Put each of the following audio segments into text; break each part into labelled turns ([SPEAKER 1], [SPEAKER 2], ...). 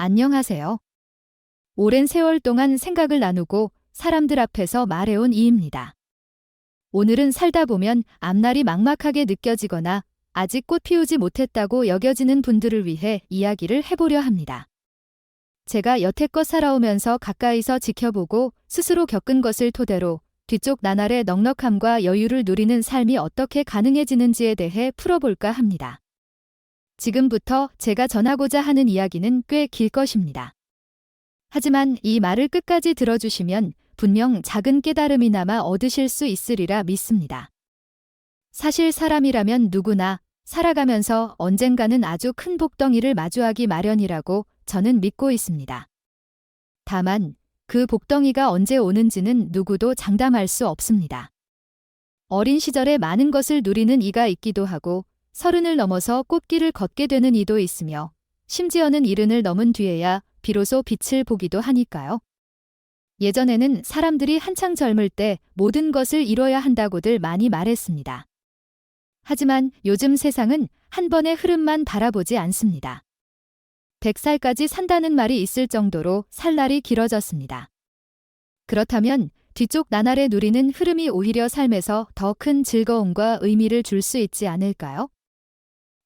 [SPEAKER 1] 안녕하세요. 오랜 세월 동안 생각을 나누고 사람들 앞에서 말해온 이입니다. 오늘은 살다 보면 앞날이 막막하게 느껴지거나 아직 꽃 피우지 못했다고 여겨지는 분들을 위해 이야기를 해보려 합니다. 제가 여태껏 살아오면서 가까이서 지켜보고 스스로 겪은 것을 토대로 뒤쪽 나날의 넉넉함과 여유를 누리는 삶이 어떻게 가능해지는지에 대해 풀어볼까 합니다. 지금부터 제가 전하고자 하는 이야기는 꽤 길 것입니다. 하지만 이 말을 끝까지 들어주시면 분명 작은 깨달음이나마 얻으실 수 있으리라 믿습니다. 사실 사람이라면 누구나 살아가면서 언젠가는 아주 큰 복덩이를 마주하기 마련이라고 저는 믿고 있습니다. 다만 그 복덩이가 언제 오는지는 누구도 장담할 수 없습니다. 어린 시절에 많은 것을 누리는 이가 있기도 하고 서른을 넘어서 꽃길을 걷게 되는 이도 있으며 심지어는 이른을 넘은 뒤에야 비로소 빛을 보기도 하니까요. 예전에는 사람들이 한창 젊을 때 모든 것을 이뤄야 한다고들 많이 말했습니다. 하지만 요즘 세상은 한 번의 흐름만 바라보지 않습니다. 100살까지 산다는 말이 있을 정도로 살 날이 길어졌습니다. 그렇다면 뒤쪽 나날에 누리는 흐름이 오히려 삶에서 더 큰 즐거움과 의미를 줄 수 있지 않을까요?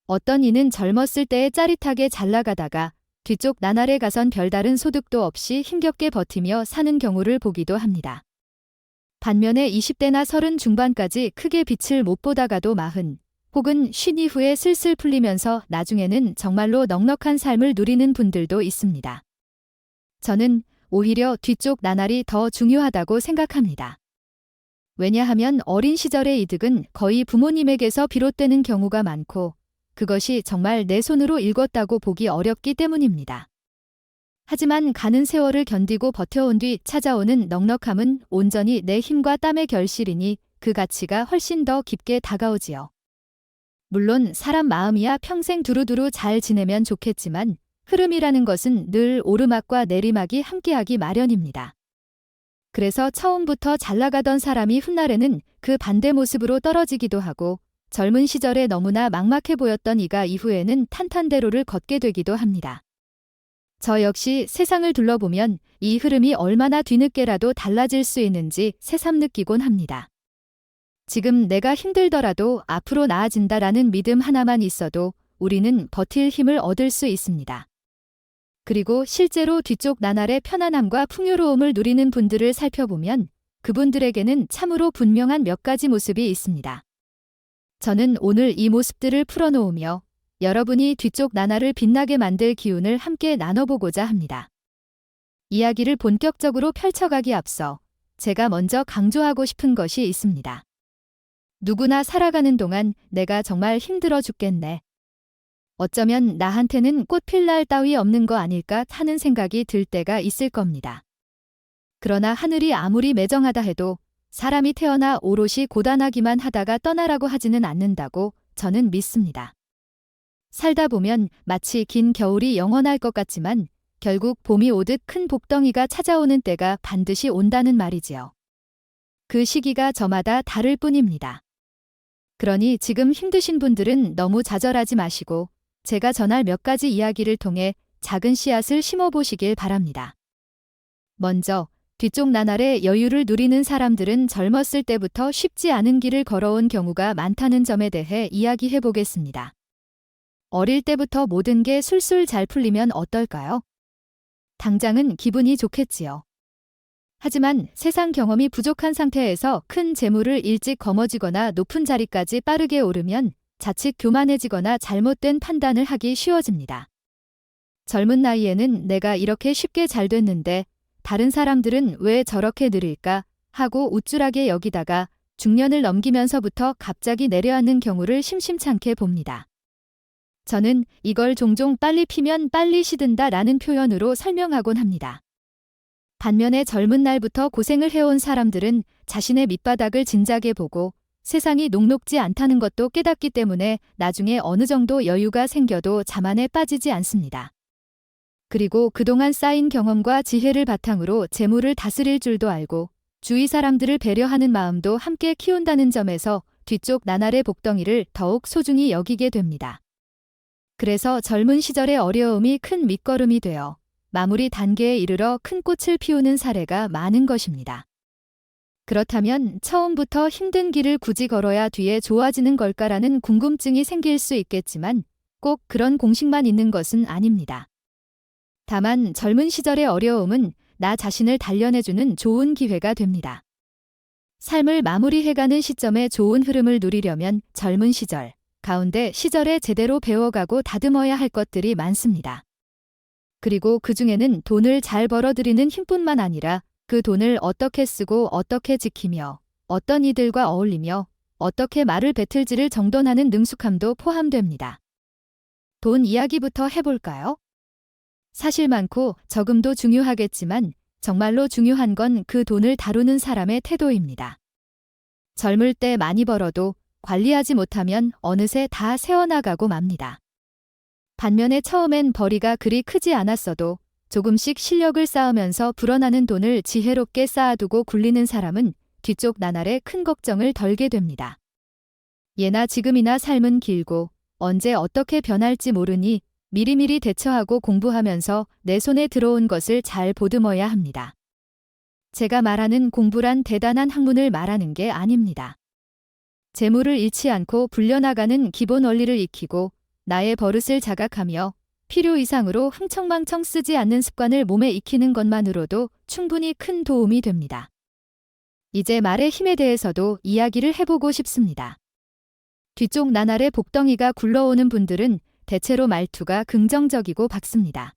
[SPEAKER 1] 어떤 이는 젊었을 때에 짜릿하게 잘 나가다가 뒤쪽 나날에 가선 별다른 소득도 없이 힘겹게 버티며 사는 경우를 보기도 합니다. 반면에 20대나 30 중반까지 크게 빛을 못 보다가도 마흔 혹은 쉰 이후에 슬슬 풀리면서 나중에는 정말로 넉넉한 삶을 누리는 분들도 있습니다. 저는 오히려 뒤쪽 나날이 더 중요하다고 생각합니다. 왜냐하면 어린 시절의 이득은 거의 부모님에게서 비롯되는 경우가 많고 그것이 정말 내 손으로 읽었다고 보기 어렵기 때문입니다. 하지만 가는 세월을 견디고 버텨온 뒤 찾아오는 넉넉함은 온전히 내 힘과 땀의 결실이니 그 가치가 훨씬 더 깊게 다가오지요. 물론 사람 마음이야 평생 두루두루 잘 지내면 좋겠지만 흐름이라는 것은 늘 오르막과 내리막이 함께하기 마련입니다. 그래서 처음부터 잘 나가던 사람이 훗날에는 그 반대 모습으로 떨어지기도 하고 젊은 시절에 너무나 막막해 보였던 이가 이후에는 탄탄대로를 걷게 되기도 합니다. 저 역시 세상을 둘러보면 이 흐름이 얼마나 뒤늦게라도 달라질 수 있는지 새삼 느끼곤 합니다. 지금 내가 힘들더라도 앞으로 나아진다라는 믿음 하나만 있어도 우리는 버틸 힘을 얻을 수 있습니다. 그리고 실제로 뒤쪽 나날의 편안함과 풍요로움을 누리는 분들을 살펴보면 그분들에게는 참으로 분명한 몇 가지 모습이 있습니다. 저는 오늘 이 모습들을 풀어놓으며 여러분이 뒤쪽 나날을 빛나게 만들 기운을 함께 나눠보고자 합니다. 이야기를 본격적으로 펼쳐가기 앞서 제가 먼저 강조하고 싶은 것이 있습니다. 누구나 살아가는 동안 내가 정말 힘들어 죽겠네. 어쩌면 나한테는 꽃필 날 따위 없는 거 아닐까 하는 생각이 들 때가 있을 겁니다. 그러나 하늘이 아무리 매정하다 해도 사람이 태어나 오롯이 고단하기만 하다가 떠나라고 하지는 않는다고 저는 믿습니다. 살다 보면 마치 긴 겨울이 영원할 것 같지만 결국 봄이 오듯 큰 복덩이가 찾아오는 때가 반드시 온다는 말이지요. 그 시기가 저마다 다를 뿐입니다. 그러니 지금 힘드신 분들은 너무 좌절하지 마시고 제가 전할 몇 가지 이야기를 통해 작은 씨앗을 심어 보시길 바랍니다. 먼저 뒤쪽 나날의 여유를 누리는 사람들은 젊었을 때부터 쉽지 않은 길을 걸어온 경우가 많다는 점에 대해 이야기해 보겠습니다. 어릴 때부터 모든 게 술술 잘 풀리면 어떨까요? 당장은 기분이 좋겠지요. 하지만 세상 경험이 부족한 상태에서 큰 재물을 일찍 거머쥐거나 높은 자리까지 빠르게 오르면 자칫 교만해지거나 잘못된 판단을 하기 쉬워집니다. 젊은 나이에는 내가 이렇게 쉽게 잘 됐는데 다른 사람들은 왜 저렇게 느릴까 하고 우쭐하게 여기다가 중년을 넘기면서부터 갑자기 내려앉는 경우를 심심찮게 봅니다. 저는 이걸 종종 빨리 피면 빨리 시든다 라는 표현으로 설명하곤 합니다. 반면에 젊은 날부터 고생을 해온 사람들은 자신의 밑바닥을 진작에 보고 세상이 녹록지 않다는 것도 깨닫기 때문에 나중에 어느 정도 여유가 생겨도 자만에 빠지지 않습니다. 그리고 그동안 쌓인 경험과 지혜를 바탕으로 재물을 다스릴 줄도 알고 주위 사람들을 배려하는 마음도 함께 키운다는 점에서 뒤쪽 나날의 복덩이를 더욱 소중히 여기게 됩니다. 그래서 젊은 시절의 어려움이 큰 밑거름이 되어 마무리 단계에 이르러 큰 꽃을 피우는 사례가 많은 것입니다. 그렇다면 처음부터 힘든 길을 굳이 걸어야 뒤에 좋아지는 걸까라는 궁금증이 생길 수 있겠지만 꼭 그런 공식만 있는 것은 아닙니다. 다만 젊은 시절의 어려움은 나 자신을 단련해주는 좋은 기회가 됩니다. 삶을 마무리해가는 시점에 좋은 흐름을 누리려면 젊은 시절, 가운데 시절에 제대로 배워가고 다듬어야 할 것들이 많습니다. 그리고 그 중에는 돈을 잘 벌어들이는 힘뿐만 아니라 그 돈을 어떻게 쓰고 어떻게 지키며 어떤 이들과 어울리며 어떻게 말을 뱉을지를 정돈하는 능숙함도 포함됩니다. 돈 이야기부터 해볼까요? 사실 많고 적음도 중요하겠지만 정말로 중요한 건 그 돈을 다루는 사람의 태도입니다. 젊을 때 많이 벌어도 관리하지 못하면 어느새 다 새어나가고 맙니다. 반면에 처음엔 벌이가 그리 크지 않았어도 조금씩 실력을 쌓으면서 불어나는 돈을 지혜롭게 쌓아두고 굴리는 사람은 뒤쪽 나날에 큰 걱정을 덜게 됩니다. 예나 지금이나 삶은 길고 언제 어떻게 변할지 모르니 미리미리 대처하고 공부하면서 내 손에 들어온 것을 잘 보듬어야 합니다. 제가 말하는 공부란 대단한 학문을 말하는 게 아닙니다. 재물을 잃지 않고 불려나가는 기본 원리를 익히고 나의 버릇을 자각하며 필요 이상으로 흥청망청 쓰지 않는 습관을 몸에 익히는 것만으로도 충분히 큰 도움이 됩니다. 이제 말의 힘에 대해서도 이야기를 해보고 싶습니다. 뒤쪽 나날의 복덩이가 굴러오는 분들은 대체로 말투가 긍정적이고 밝습니다.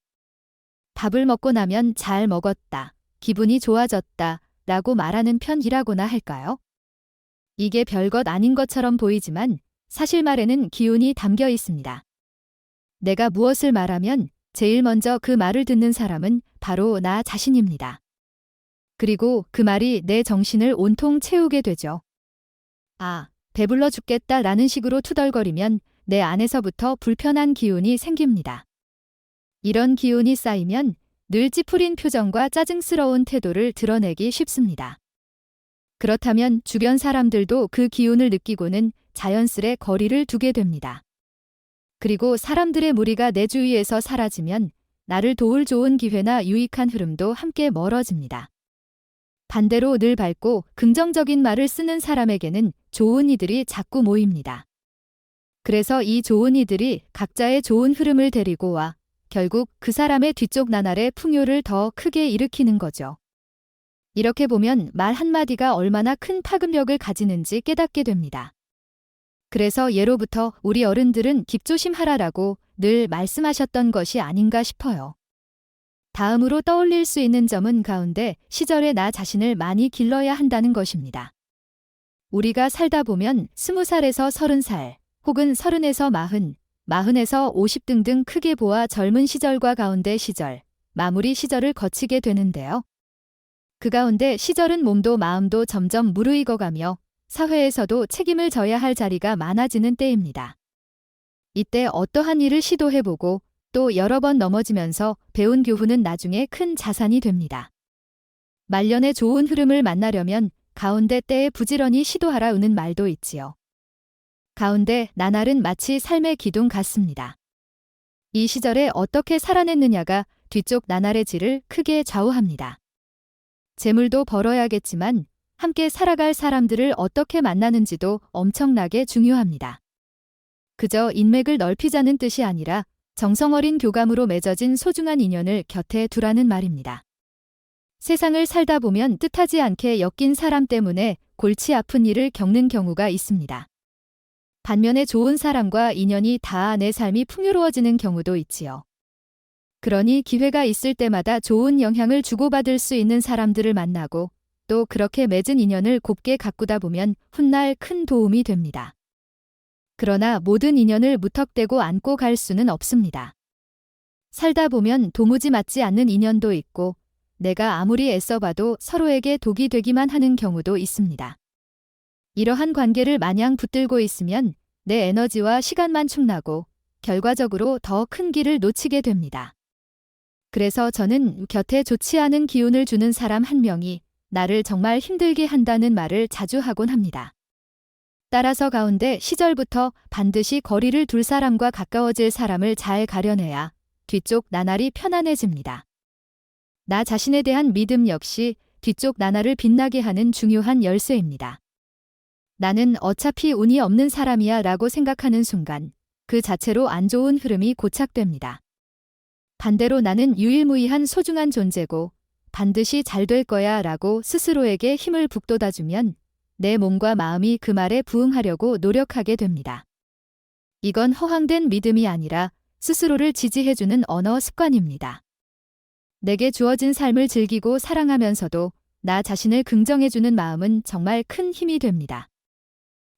[SPEAKER 1] 밥을 먹고 나면 잘 먹었다, 기분이 좋아졌다 라고 말하는 편이라고나 할까요? 이게 별것 아닌 것처럼 보이지만 사실 말에는 기운이 담겨 있습니다. 내가 무엇을 말하면 제일 먼저 그 말을 듣는 사람은 바로 나 자신입니다. 그리고 그 말이 내 정신을 온통 채우게 되죠. 아, 배불러 죽겠다 라는 식으로 투덜거리면 내 안에서부터 불편한 기운이 생깁니다. 이런 기운이 쌓이면 늘 찌푸린 표정과 짜증스러운 태도를 드러내기 쉽습니다. 그렇다면 주변 사람들도 그 기운을 느끼고는 자연스레 거리를 두게 됩니다. 그리고 사람들의 무리가 내 주위에서 사라지면 나를 도울 좋은 기회나 유익한 흐름도 함께 멀어집니다. 반대로 늘 밝고 긍정적인 말을 쓰는 사람에게는 좋은 이들이 자꾸 모입니다. 그래서 이 좋은 이들이 각자의 좋은 흐름을 데리고 와 결국 그 사람의 뒤쪽 나날의 풍요를 더 크게 일으키는 거죠. 이렇게 보면 말 한마디가 얼마나 큰 파급력을 가지는지 깨닫게 됩니다. 그래서 예로부터 우리 어른들은 깊조심하라라고 늘 말씀하셨던 것이 아닌가 싶어요. 다음으로 떠올릴 수 있는 점은 가운데 시절의 나 자신을 많이 길러야 한다는 것입니다. 우리가 살다 보면 스무 살에서 서른 살, 혹은 서른에서 마흔, 마흔에서 오십 등등 크게 보아 젊은 시절과 가운데 시절, 마무리 시절을 거치게 되는데요. 그 가운데 시절은 몸도 마음도 점점 무르익어가며 사회에서도 책임을 져야 할 자리가 많아지는 때입니다. 이때 어떠한 일을 시도해보고 또 여러 번 넘어지면서 배운 교훈은 나중에 큰 자산이 됩니다. 말년의 좋은 흐름을 만나려면 가운데 때에 부지런히 시도하라 우는 말도 있지요. 가운데 나날은 마치 삶의 기둥 같습니다. 이 시절에 어떻게 살아냈느냐가 뒤쪽 나날의 질을 크게 좌우합니다. 재물도 벌어야겠지만 함께 살아갈 사람들을 어떻게 만나는지도 엄청나게 중요합니다. 그저 인맥을 넓히자는 뜻이 아니라 정성 어린 교감으로 맺어진 소중한 인연을 곁에 두라는 말입니다. 세상을 살다 보면 뜻하지 않게 엮인 사람 때문에 골치 아픈 일을 겪는 경우가 있습니다. 반면에 좋은 사람과 인연이 다 내 삶이 풍요로워지는 경우도 있지요. 그러니 기회가 있을 때마다 좋은 영향을 주고받을 수 있는 사람들을 만나고 또 그렇게 맺은 인연을 곱게 가꾸다 보면 훗날 큰 도움이 됩니다. 그러나 모든 인연을 무턱대고 안고 갈 수는 없습니다. 살다 보면 도무지 맞지 않는 인연도 있고 내가 아무리 애써봐도 서로에게 독이 되기만 하는 경우도 있습니다. 이러한 관계를 마냥 붙들고 있으면 내 에너지와 시간만 축나고 결과적으로 더 큰 길을 놓치게 됩니다. 그래서 저는 곁에 좋지 않은 기운을 주는 사람 한 명이 나를 정말 힘들게 한다는 말을 자주 하곤 합니다. 따라서 가운데 시절부터 반드시 거리를 둘 사람과 가까워질 사람을 잘 가려내야 뒤쪽 나날이 편안해집니다. 나 자신에 대한 믿음 역시 뒤쪽 나날을 빛나게 하는 중요한 열쇠입니다. 나는 어차피 운이 없는 사람이야 라고 생각하는 순간 그 자체로 안 좋은 흐름이 고착됩니다. 반대로 나는 유일무이한 소중한 존재고 반드시 잘 될 거야 라고 스스로에게 힘을 북돋아주면 내 몸과 마음이 그 말에 부응하려고 노력하게 됩니다. 이건 허황된 믿음이 아니라 스스로를 지지해주는 언어 습관입니다. 내게 주어진 삶을 즐기고 사랑하면서도 나 자신을 긍정해주는 마음은 정말 큰 힘이 됩니다.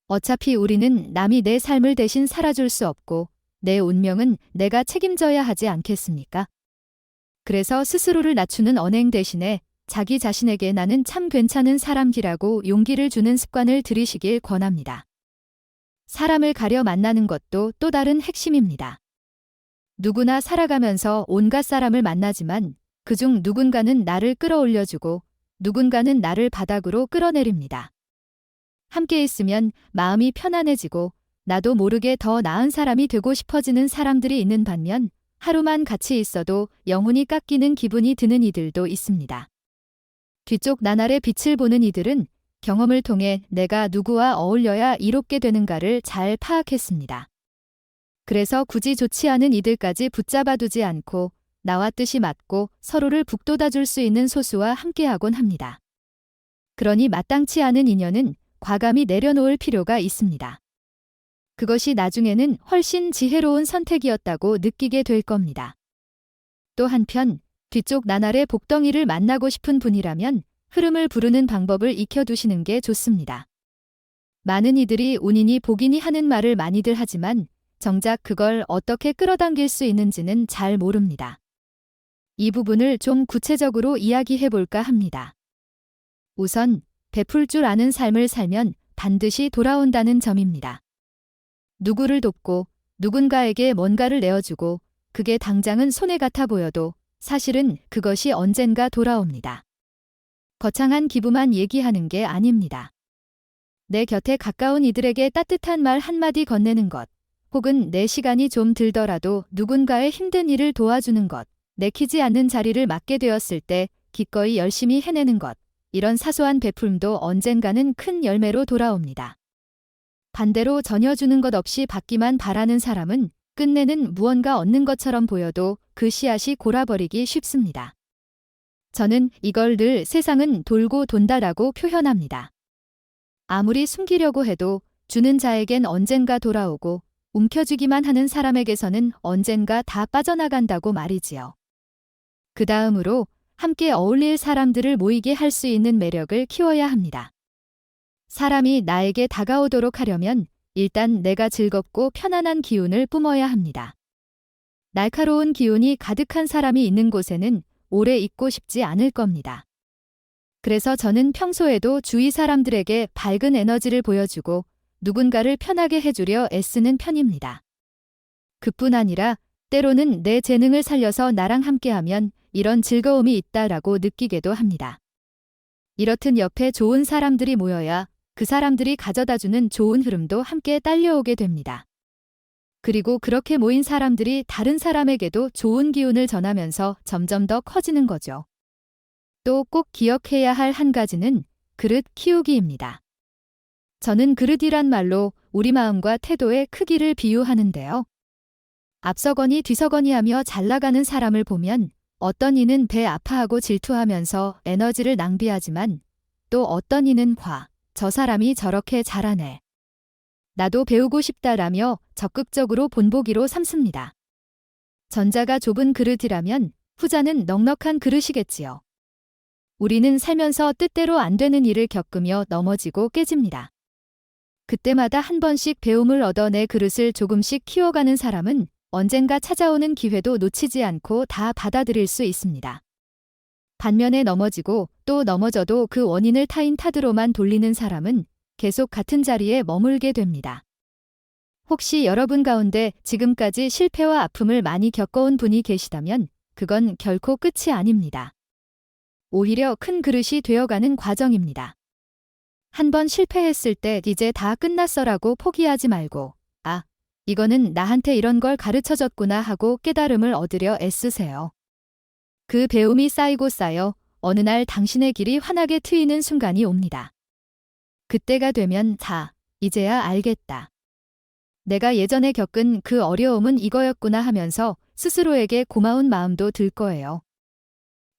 [SPEAKER 1] 어차피 우리는 남이 내 삶을 대신 살아줄 수 없고 내 운명은 내가 책임져야 하지 않겠습니까? 그래서 스스로를 낮추는 언행 대신에 자기 자신에게 나는 참 괜찮은 사람이라고 용기를 주는 습관을 들이시길 권합니다. 사람을 가려 만나는 것도 또 다른 핵심입니다. 누구나 살아가면서 온갖 사람을 만나지만 그중 누군가는 나를 끌어올려주고 누군가는 나를 바닥으로 끌어내립니다. 함께 있으면 마음이 편안해지고 나도 모르게 더 나은 사람이 되고 싶어지는 사람들이 있는 반면 하루만 같이 있어도 영혼이 깎이는 기분이 드는 이들도 있습니다. 뒤쪽 나날의 빛을 보는 이들은 경험을 통해 내가 누구와 어울려야 이롭게 되는가를 잘 파악했습니다. 그래서 굳이 좋지 않은 이들까지 붙잡아두지 않고 나와 뜻이 맞고 서로를 북돋아 줄 수 있는 소수와 함께하곤 합니다. 그러니 마땅치 않은 인연은 과감히 내려놓을 필요가 있습니다. 그것이 나중에는 훨씬 지혜로운 선택이었다고 느끼게 될 겁니다. 또 한편 뒤쪽 나날의 복덩이를 만나고 싶은 분이라면 흐름을 부르는 방법을 익혀두시는 게 좋습니다. 많은 이들이 운이니 복이니 하는 말을 많이들 하지만 정작 그걸 어떻게 끌어당길 수 있는지는 잘 모릅니다. 이 부분을 좀 구체적으로 이야기해 볼까 합니다. 우선 베풀 줄 아는 삶을 살면 반드시 돌아온다는 점입니다. 누구를 돕고 누군가에게 뭔가를 내어주고 그게 당장은 손해 같아 보여도 사실은 그것이 언젠가 돌아옵니다. 거창한 기부만 얘기하는 게 아닙니다. 내 곁에 가까운 이들에게 따뜻한 말 한마디 건네는 것, 혹은 내 시간이 좀 들더라도 누군가의 힘든 일을 도와주는 것, 내키지 않는 자리를 맡게 되었을 때 기꺼이 열심히 해내는 것, 이런 사소한 베풀음도 언젠가는 큰 열매로 돌아옵니다. 반대로 전혀 주는 것 없이 받기만 바라는 사람은 끝내는 무언가 얻는 것처럼 보여도 그 씨앗이 골아버리기 쉽습니다. 저는 이걸 늘 세상은 돌고 돈다라고 표현합니다. 아무리 숨기려고 해도 주는 자에겐 언젠가 돌아오고 움켜쥐기만 하는 사람에게서는 언젠가 다 빠져나간다고 말이지요. 그 다음으로 함께 어울릴 사람들을 모이게 할 수 있는 매력을 키워야 합니다. 사람이 나에게 다가오도록 하려면 일단 내가 즐겁고 편안한 기운을 뿜어야 합니다. 날카로운 기운이 가득한 사람이 있는 곳에는 오래 있고 싶지 않을 겁니다. 그래서 저는 평소에도 주위 사람들에게 밝은 에너지를 보여주고 누군가를 편하게 해주려 애쓰는 편입니다. 그뿐 아니라 때로는 내 재능을 살려서 나랑 함께하면 이런 즐거움이 있다라고 느끼게도 합니다. 이렇듯 옆에 좋은 사람들이 모여야 그 사람들이 가져다주는 좋은 흐름도 함께 딸려오게 됩니다. 그리고 그렇게 모인 사람들이 다른 사람에게도 좋은 기운을 전하면서 점점 더 커지는 거죠. 또 꼭 기억해야 할 한 가지는 그릇 키우기입니다. 저는 그릇이란 말로 우리 마음과 태도의 크기를 비유하는데요. 앞서거니 뒤서거니 하며 잘 나가는 사람을 보면 어떤 이는 배 아파하고 질투하면서 에너지를 낭비하지만 또 어떤 이는 과, 저 사람이 저렇게 잘하네. 나도 배우고 싶다라며 적극적으로 본보기로 삼습니다. 전자가 좁은 그릇이라면 후자는 넉넉한 그릇이겠지요. 우리는 살면서 뜻대로 안 되는 일을 겪으며 넘어지고 깨집니다. 그때마다 한 번씩 배움을 얻어 내 그릇을 조금씩 키워가는 사람은 언젠가 찾아오는 기회도 놓치지 않고 다 받아들일 수 있습니다. 반면에 넘어지고 또 넘어져도 그 원인을 타인 탓으로만 돌리는 사람은 계속 같은 자리에 머물게 됩니다. 혹시 여러분 가운데 지금까지 실패와 아픔을 많이 겪어온 분이 계시다면 그건 결코 끝이 아닙니다. 오히려 큰 그릇이 되어가는 과정입니다. 한번 실패했을 때 이제 다 끝났어라고 포기하지 말고, 아, 이거는 나한테 이런 걸 가르쳐 줬구나 하고 깨달음을 얻으려 애쓰세요. 그 배움이 쌓이고 쌓여 어느 날 당신의 길이 환하게 트이는 순간이 옵니다. 그때가 되면 자, 이제야 알겠다. 내가 예전에 겪은 그 어려움은 이거였구나 하면서 스스로에게 고마운 마음도 들 거예요.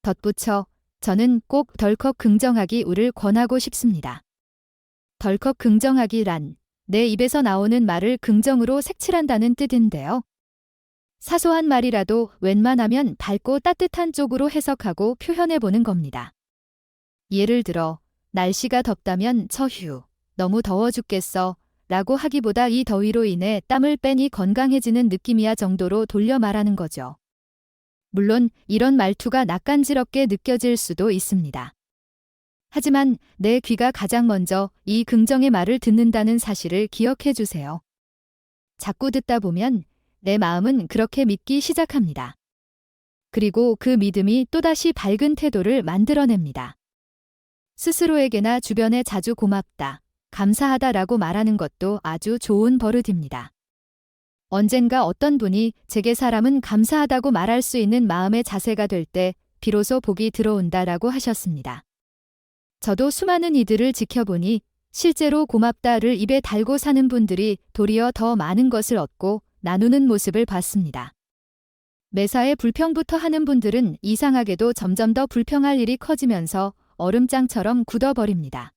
[SPEAKER 1] 덧붙여 저는 꼭 덜컥 긍정하기 우를 권하고 싶습니다. 덜컥 긍정하기란 내 입에서 나오는 말을 긍정으로 색칠한다는 뜻인데요. 사소한 말이라도 웬만하면 밝고 따뜻한 쪽으로 해석하고 표현해 보는 겁니다. 예를 들어, 날씨가 덥다면 처휴, 너무 더워 죽겠어, 라고 하기보다 이 더위로 인해 땀을 빼니 건강해지는 느낌이야 정도로 돌려 말하는 거죠. 물론 이런 말투가 낯간지럽게 느껴질 수도 있습니다. 하지만 내 귀가 가장 먼저 이 긍정의 말을 듣는다는 사실을 기억해 주세요. 자꾸 듣다 보면 내 마음은 그렇게 믿기 시작합니다. 그리고 그 믿음이 또다시 밝은 태도를 만들어냅니다. 스스로에게나 주변에 자주 고맙다, 감사하다라고 말하는 것도 아주 좋은 버릇입니다. 언젠가 어떤 분이 제게 사람은 감사하다고 말할 수 있는 마음의 자세가 될 때 비로소 복이 들어온다라고 하셨습니다. 저도 수많은 이들을 지켜보니 실제로 고맙다를 입에 달고 사는 분들이 도리어 더 많은 것을 얻고 나누는 모습을 봤습니다. 매사에 불평부터 하는 분들은 이상하게도 점점 더 불평할 일이 커지면서 얼음장처럼 굳어버립니다.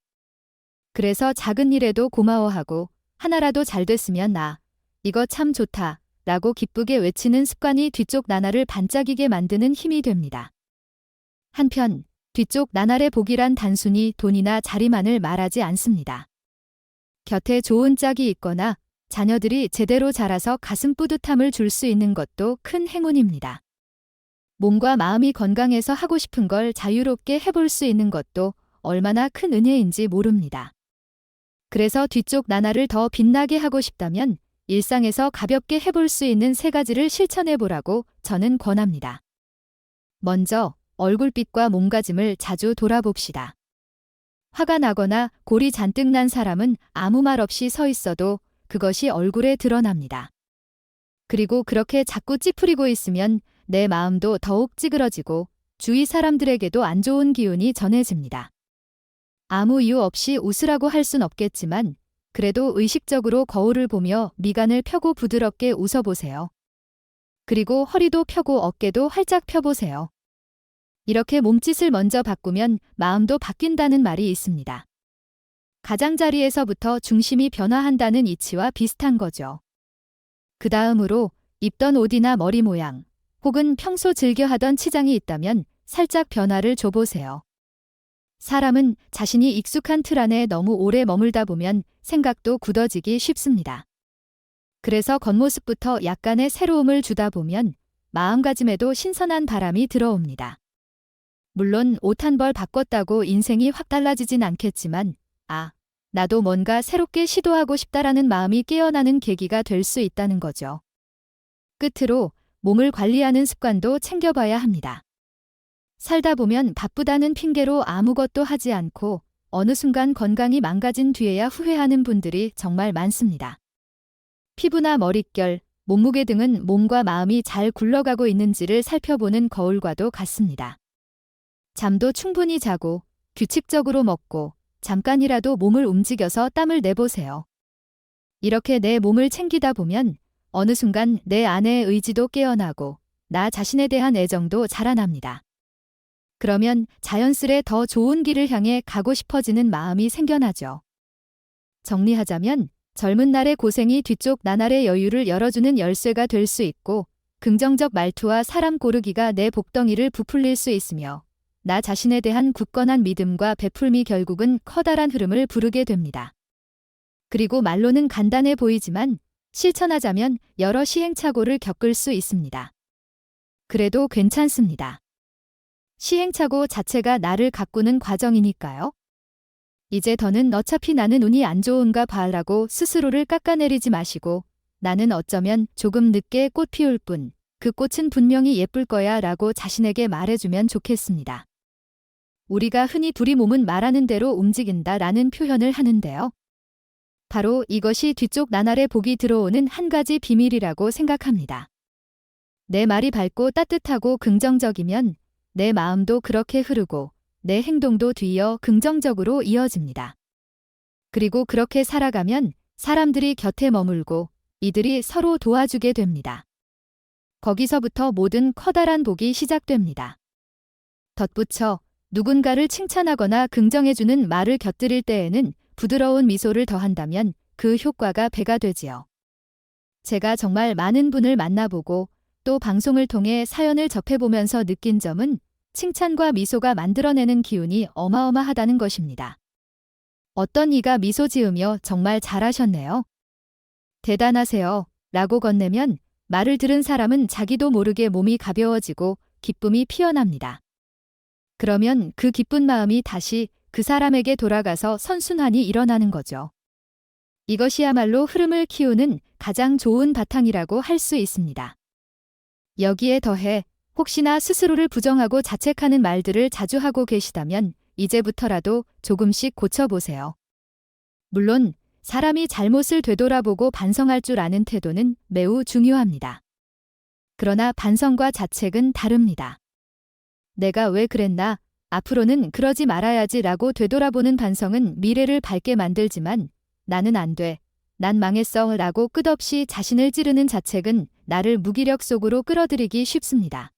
[SPEAKER 1] 그래서 작은 일에도 고마워하고 하나라도 잘 됐으면 나, 이거 참 좋다, 라고 기쁘게 외치는 습관이 뒤쪽 나날을 반짝이게 만드는 힘이 됩니다. 한편, 뒤쪽 나날의 복이란 단순히 돈이나 자리만을 말하지 않습니다. 곁에 좋은 짝이 있거나 자녀들이 제대로 자라서 가슴 뿌듯함을 줄 수 있는 것도 큰 행운입니다. 몸과 마음이 건강해서 하고 싶은 걸 자유롭게 해볼 수 있는 것도 얼마나 큰 은혜인지 모릅니다. 그래서 뒤쪽 나날을 더 빛나게 하고 싶다면 일상에서 가볍게 해볼 수 있는 세 가지를 실천해 보라고 저는 권합니다. 먼저, 얼굴빛과 몸가짐을 자주 돌아봅시다. 화가 나거나 골이 잔뜩 난 사람은 아무 말 없이 서 있어도 그것이 얼굴에 드러납니다. 그리고 그렇게 자꾸 찌푸리고 있으면 내 마음도 더욱 찌그러지고 주위 사람들에게도 안 좋은 기운이 전해집니다. 아무 이유 없이 웃으라고 할 순 없겠지만 그래도 의식적으로 거울을 보며 미간을 펴고 부드럽게 웃어보세요. 그리고 허리도 펴고 어깨도 활짝 펴보세요. 이렇게 몸짓을 먼저 바꾸면 마음도 바뀐다는 말이 있습니다. 가장자리에서부터 중심이 변화한다는 이치와 비슷한 거죠. 그 다음으로 입던 옷이나 머리 모양, 혹은 평소 즐겨 하던 치장이 있다면 살짝 변화를 줘보세요. 사람은 자신이 익숙한 틀 안에 너무 오래 머물다 보면 생각도 굳어지기 쉽습니다. 그래서 겉모습부터 약간의 새로움을 주다 보면 마음가짐에도 신선한 바람이 들어옵니다. 물론 옷 한 벌 바꿨다고 인생이 확 달라지진 않겠지만, 아, 나도 뭔가 새롭게 시도하고 싶다라는 마음이 깨어나는 계기가 될 수 있다는 거죠. 끝으로 몸을 관리하는 습관도 챙겨봐야 합니다. 살다 보면 바쁘다는 핑계로 아무것도 하지 않고 어느 순간 건강이 망가진 뒤에야 후회하는 분들이 정말 많습니다. 피부나 머릿결, 몸무게 등은 몸과 마음이 잘 굴러가고 있는지를 살펴보는 거울과도 같습니다. 잠도 충분히 자고 규칙적으로 먹고 잠깐이라도 몸을 움직여서 땀을 내보세요. 이렇게 내 몸을 챙기다 보면 어느 순간 내 안의 의지도 깨어나고 나 자신에 대한 애정도 자라납니다. 그러면 자연스레 더 좋은 길을 향해 가고 싶어지는 마음이 생겨나죠. 정리하자면 젊은 날의 고생이 뒤쪽 나날의 여유를 열어주는 열쇠가 될 수 있고 긍정적 말투와 사람 고르기가 내 복덩이를 부풀릴 수 있으며 나 자신에 대한 굳건한 믿음과 베풀미 결국은 커다란 흐름을 부르게 됩니다. 그리고 말로는 간단해 보이지만 실천하자면 여러 시행착오를 겪을 수 있습니다. 그래도 괜찮습니다. 시행착오 자체가 나를 가꾸는 과정이니까요. 이제 더는 어차피 나는 운이 안 좋은가 봐라고 스스로를 깎아내리지 마시고 나는 어쩌면 조금 늦게 꽃 피울 뿐, 그 꽃은 분명히 예쁠 거야 라고 자신에게 말해주면 좋겠습니다. 우리가 흔히 둘이 몸은 말하는 대로 움직인다 라는 표현을 하는데요. 바로 이것이 뒤쪽 나날에 복이 들어오는 한 가지 비밀이라고 생각합니다. 내 말이 밝고 따뜻하고 긍정적이면 내 마음도 그렇게 흐르고 내 행동도 뒤이어 긍정적으로 이어집니다. 그리고 그렇게 살아가면 사람들이 곁에 머물고 이들이 서로 도와주게 됩니다. 거기서부터 모든 커다란 복이 시작됩니다. 덧붙여 누군가를 칭찬하거나 긍정해주는 말을 곁들일 때에는 부드러운 미소를 더한다면 그 효과가 배가 되지요. 제가 정말 많은 분을 만나보고 또 방송을 통해 사연을 접해보면서 느낀 점은 칭찬과 미소가 만들어내는 기운이 어마어마하다는 것입니다. 어떤 이가 미소 지으며 정말 잘하셨네요. 대단하세요. 라고 건네면 말을 들은 사람은 자기도 모르게 몸이 가벼워지고 기쁨이 피어납니다. 그러면 그 기쁜 마음이 다시 그 사람에게 돌아가서 선순환이 일어나는 거죠. 이것이야말로 흐름을 키우는 가장 좋은 바탕이라고 할 수 있습니다. 여기에 더해 혹시나 스스로를 부정하고 자책하는 말들을 자주 하고 계시다면 이제부터라도 조금씩 고쳐보세요. 물론 사람이 잘못을 되돌아보고 반성할 줄 아는 태도는 매우 중요합니다. 그러나 반성과 자책은 다릅니다. 내가 왜 그랬나? 앞으로는 그러지 말아야지 라고 되돌아보는 반성은 미래를 밝게 만들지만 나는 안 돼. 난 망했어 라고 끝없이 자신을 찌르는 자책은 나를 무기력 속으로 끌어들이기 쉽습니다.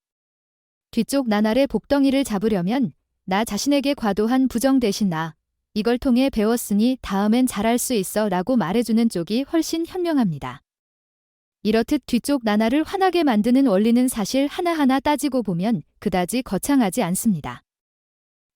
[SPEAKER 1] 뒤쪽 나날의 복덩이를 잡으려면 나 자신에게 과도한 부정 대신 나 이걸 통해 배웠으니 다음엔 잘할 수 있어 라고 말해주는 쪽이 훨씬 현명합니다. 이렇듯 뒤쪽 나날을 화나게 만드는 원리는 사실 하나하나 따지고 보면 그다지 거창하지 않습니다.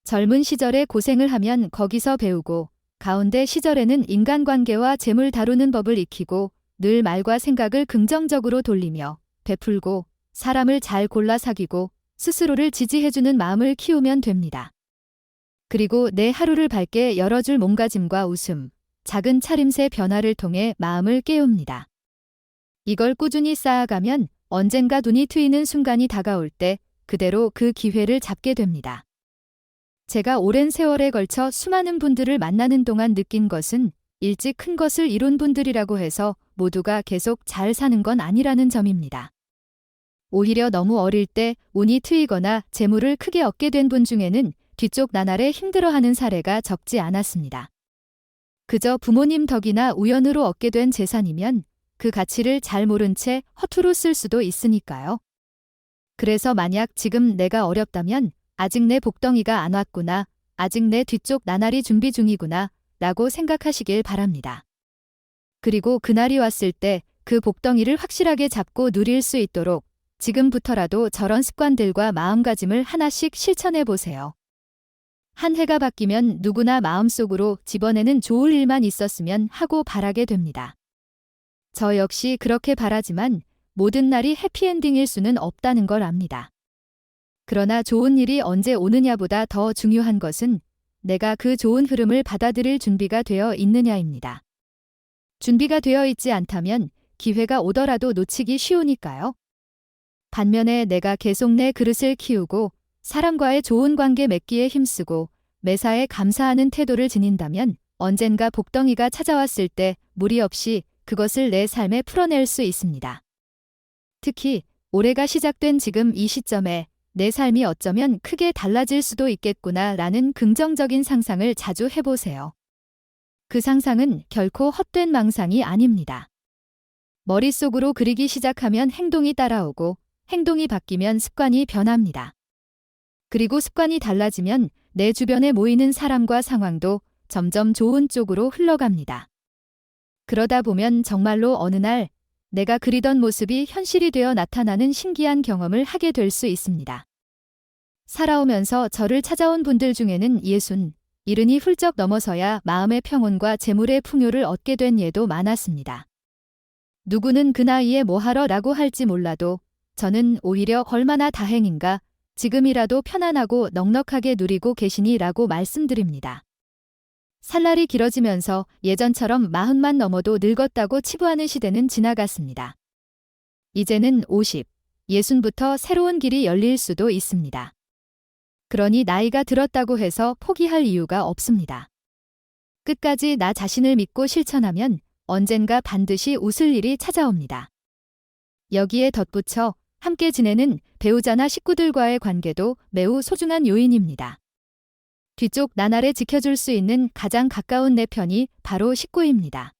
[SPEAKER 1] 젊은 시절에 고생을 하면 거기서 배우고 가운데 시절에는 인간관계와 재물 다루는 법을 익히고 늘 말과 생각을 긍정적으로 돌리며 베풀고 사람을 잘 골라 사귀고 스스로를 지지해주는 마음을 키우면 됩니다. 그리고 내 하루를 밝게 열어줄 몸가짐과 웃음, 작은 차림새 변화를 통해 마음을 깨웁니다. 이걸 꾸준히 쌓아가면 언젠가 눈이 트이는 순간이 다가올 때 그대로 그 기회를 잡게 됩니다. 제가 오랜 세월에 걸쳐 수많은 분들을 만나는 동안 느낀 것은 일찍 큰 것을 이룬 분들이라고 해서 모두가 계속 잘 사는 건 아니라는 점입니다. 오히려 너무 어릴 때 운이 트이거나 재물을 크게 얻게 된 분 중에는 뒤쪽 나날에 힘들어하는 사례가 적지 않았습니다. 그저 부모님 덕이나 우연으로 얻게 된 재산이면 그 가치를 잘 모른 채 허투루 쓸 수도 있으니까요. 그래서 만약 지금 내가 어렵다면 아직 내 복덩이가 안 왔구나, 아직 내 뒤쪽 나날이 준비 중이구나, 라고 생각하시길 바랍니다. 그리고 그날이 왔을 때 그 복덩이를 확실하게 잡고 누릴 수 있도록 지금부터라도 저런 습관들과 마음가짐을 하나씩 실천해 보세요. 한 해가 바뀌면 누구나 마음속으로 집어내는 좋을 일만 있었으면 하고 바라게 됩니다. 저 역시 그렇게 바라지만 모든 날이 해피엔딩일 수는 없다는 걸 압니다. 그러나 좋은 일이 언제 오느냐보다 더 중요한 것은 내가 그 좋은 흐름을 받아들일 준비가 되어 있느냐입니다. 준비가 되어 있지 않다면 기회가 오더라도 놓치기 쉬우니까요. 반면에 내가 계속 내 그릇을 키우고 사람과의 좋은 관계 맺기에 힘쓰고 매사에 감사하는 태도를 지닌다면 언젠가 복덩이가 찾아왔을 때 무리 없이 그것을 내 삶에 풀어낼 수 있습니다. 특히 올해가 시작된 지금 이 시점에 내 삶이 어쩌면 크게 달라질 수도 있겠구나 라는 긍정적인 상상을 자주 해보세요. 그 상상은 결코 헛된 망상이 아닙니다. 머릿속으로 그리기 시작하면 행동이 따라오고 행동이 바뀌면 습관이 변합니다. 그리고 습관이 달라지면 내 주변에 모이는 사람과 상황도 점점 좋은 쪽으로 흘러갑니다. 그러다 보면 정말로 어느 날 내가 그리던 모습이 현실이 되어 나타나는 신기한 경험을 하게 될 수 있습니다. 살아오면서 저를 찾아온 분들 중에는 예순, 이른이 훌쩍 넘어서야 마음의 평온과 재물의 풍요를 얻게 된 예도 많았습니다. 누구는 그 나이에 뭐하러 라고 할지 몰라도 저는 오히려 얼마나 다행인가 지금이라도 편안하고 넉넉하게 누리고 계시니 라고 말씀드립니다. 살날이 길어지면서 예전처럼 마흔만 넘어도 늙었다고 치부하는 시대는 지나갔습니다. 이제는 50, 예순부터 새로운 길이 열릴 수도 있습니다. 그러니 나이가 들었다고 해서 포기할 이유가 없습니다. 끝까지 나 자신을 믿고 실천하면 언젠가 반드시 웃을 일이 찾아옵니다. 여기에 덧붙여 함께 지내는 배우자나 식구들과의 관계도 매우 소중한 요인입니다. 뒤쪽 나날에 지켜줄 수 있는 가장 가까운 내 편이 바로 식구입니다.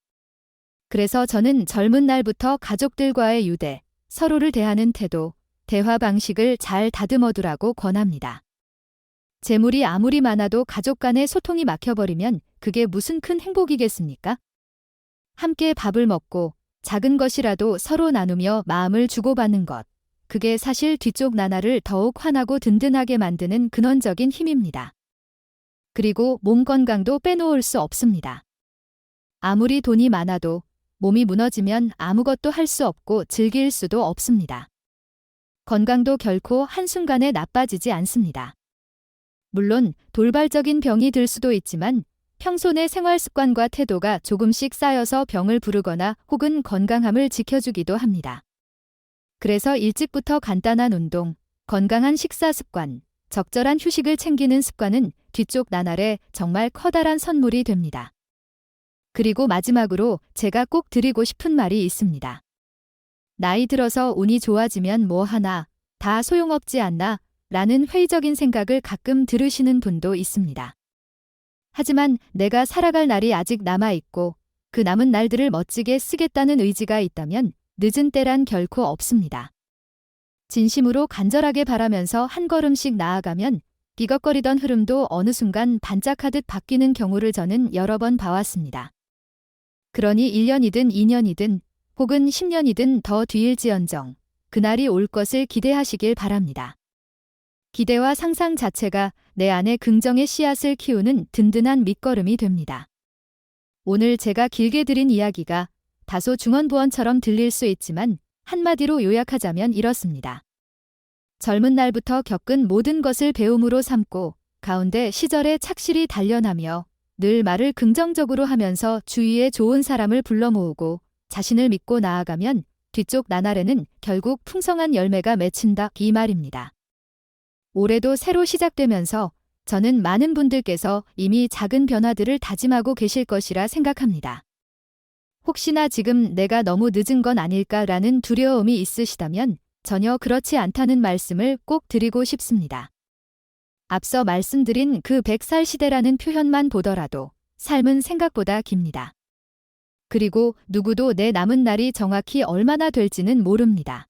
[SPEAKER 1] 그래서 저는 젊은 날부터 가족들과의 유대, 서로를 대하는 태도, 대화 방식을 잘 다듬어 두라고 권합니다. 재물이 아무리 많아도 가족 간의 소통이 막혀버리면 그게 무슨 큰 행복이겠습니까? 함께 밥을 먹고 작은 것이라도 서로 나누며 마음을 주고받는 것. 그게 사실 뒤쪽 나날을 더욱 환하고 든든하게 만드는 근원적인 힘입니다. 그리고 몸 건강도 빼놓을 수 없습니다. 아무리 돈이 많아도 몸이 무너지면 아무것도 할 수 없고 즐길 수도 없습니다. 건강도 결코 한순간에 나빠지지 않습니다. 물론 돌발적인 병이 들 수도 있지만 평소 내 생활 습관과 태도가 조금씩 쌓여서 병을 부르거나 혹은 건강함을 지켜주기도 합니다. 그래서 일찍부터 간단한 운동, 건강한 식사 습관, 적절한 휴식을 챙기는 습관은 뒤쪽 나날에 정말 커다란 선물이 됩니다. 그리고 마지막으로 제가 꼭 드리고 싶은 말이 있습니다. 나이 들어서 운이 좋아지면 뭐 하나, 다 소용없지 않나, 라는 회의적인 생각을 가끔 들으시는 분도 있습니다. 하지만 내가 살아갈 날이 아직 남아있고 그 남은 날들을 멋지게 쓰겠다는 의지가 있다면 늦은 때란 결코 없습니다. 진심으로 간절하게 바라면서 한 걸음씩 나아가면 비걱거리던 흐름도 어느 순간 반짝하듯 바뀌는 경우를 저는 여러 번 봐왔습니다. 그러니 1년이든 2년이든 혹은 10년이든 더 뒤일지언정 그날이 올 것을 기대하시길 바랍니다. 기대와 상상 자체가 내 안에 긍정의 씨앗을 키우는 든든한 밑거름이 됩니다. 오늘 제가 길게 드린 이야기가 다소 중언부언처럼 들릴 수 있지만 한마디로 요약하자면 이렇습니다. 젊은 날부터 겪은 모든 것을 배움으로 삼고 가운데 시절에 착실히 단련하며 늘 말을 긍정적으로 하면서 주위에 좋은 사람을 불러 모으고 자신을 믿고 나아가면 뒤쪽 나날에는 결국 풍성한 열매가 맺힌다 이 말입니다. 올해도 새로 시작되면서 저는 많은 분들께서 이미 작은 변화들을 다짐하고 계실 것이라 생각합니다. 혹시나 지금 내가 너무 늦은 건 아닐까라는 두려움이 있으시다면 전혀 그렇지 않다는 말씀을 꼭 드리고 싶습니다. 앞서 말씀드린 그 100살 시대라는 표현만 보더라도 삶은 생각보다 깁니다. 그리고 누구도 내 남은 날이 정확히 얼마나 될지는 모릅니다.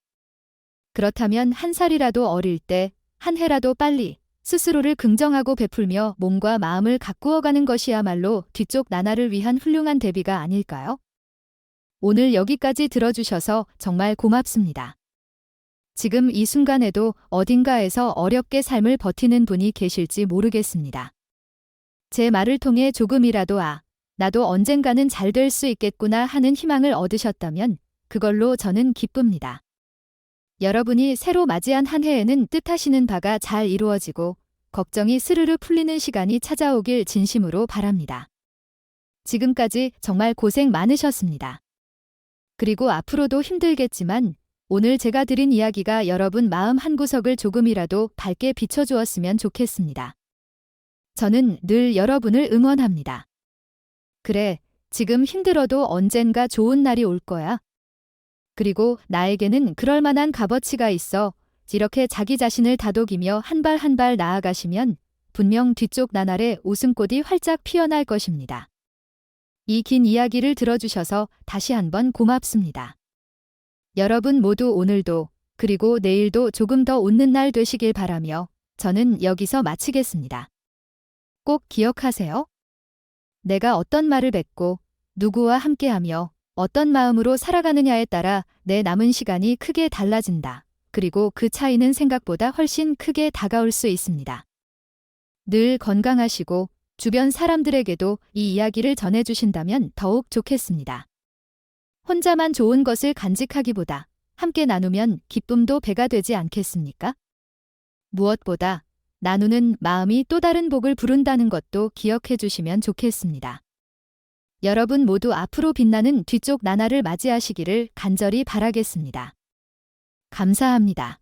[SPEAKER 1] 그렇다면 한 살이라도 어릴 때, 한 해라도 빨리 스스로를 긍정하고 베풀며 몸과 마음을 가꾸어가는 것이야말로 뒤쪽 나날을 위한 훌륭한 대비가 아닐까요? 오늘 여기까지 들어주셔서 정말 고맙습니다. 지금 이 순간에도 어딘가에서 어렵게 삶을 버티는 분이 계실지 모르겠습니다. 제 말을 통해 조금이라도 아, 나도 언젠가는 잘 될 수 있겠구나 하는 희망을 얻으셨다면 그걸로 저는 기쁩니다. 여러분이 새로 맞이한 한 해에는 뜻하시는 바가 잘 이루어지고 걱정이 스르르 풀리는 시간이 찾아오길 진심으로 바랍니다. 지금까지 정말 고생 많으셨습니다. 그리고 앞으로도 힘들겠지만 오늘 제가 드린 이야기가 여러분 마음 한구석을 조금이라도 밝게 비춰주었으면 좋겠습니다. 저는 늘 여러분을 응원합니다. 그래, 지금 힘들어도 언젠가 좋은 날이 올 거야. 그리고 나에게는 그럴 만한 값어치가 있어 이렇게 자기 자신을 다독이며 한 발 한 발 나아가시면 분명 뒤쪽 나날에 웃음꽃이 활짝 피어날 것입니다. 이 긴 이야기를 들어주셔서 다시 한번 고맙습니다. 여러분 모두 오늘도 그리고 내일도 조금 더 웃는 날 되시길 바라며 저는 여기서 마치겠습니다. 꼭 기억하세요. 내가 어떤 말을 뱉고 누구와 함께하며 어떤 마음으로 살아가느냐에 따라 내 남은 시간이 크게 달라진다. 그리고 그 차이는 생각보다 훨씬 크게 다가올 수 있습니다. 늘 건강하시고 주변 사람들에게도 이 이야기를 전해주신다면 더욱 좋겠습니다. 혼자만 좋은 것을 간직하기보다 함께 나누면 기쁨도 배가 되지 않겠습니까? 무엇보다 나누는 마음이 또 다른 복을 부른다는 것도 기억해 주시면 좋겠습니다. 여러분 모두 앞으로 빛나는 뒤쪽 나날을 맞이하시기를 간절히 바라겠습니다. 감사합니다.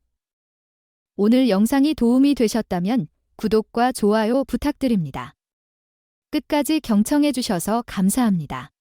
[SPEAKER 1] 오늘 영상이 도움이 되셨다면 구독과 좋아요 부탁드립니다. 끝까지 경청해 주셔서 감사합니다.